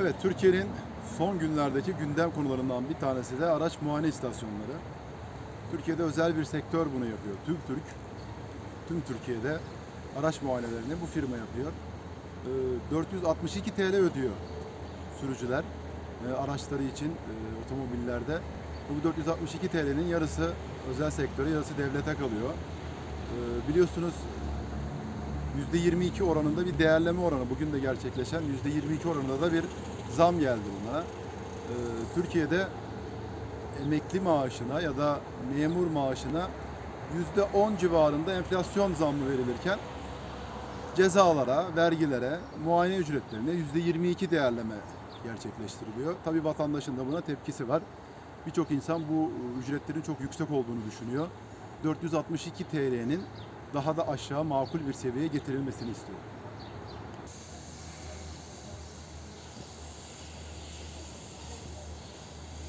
Evet, Türkiye'nin son günlerdeki gündem konularından bir tanesi de araç muayene istasyonları. Türkiye'de özel bir sektör bunu yapıyor. TÜV Türk, tüm Türkiye'de araç muayenelerini bu firma yapıyor. Ee, 462 TL ödüyor sürücüler e, araçları için e, otomobillerde. Bu 462 TL'nin yarısı özel sektöre, yarısı devlete kalıyor. Ee, Biliyorsunuz %22 oranında bir değerleme oranı bugün de gerçekleşen %22 oranında da bir zam geldi bunlara. Ee, Türkiye'de emekli maaşına ya da memur maaşına %10 civarında enflasyon zammı verilirken cezalara, vergilere, muayene ücretlerine %22 değerleme gerçekleştiriliyor. Tabii vatandaşın da buna tepkisi var. Birçok insan bu ücretlerin çok yüksek olduğunu düşünüyor. 462 TL'nin daha da aşağı makul bir seviyeye getirilmesini istiyor.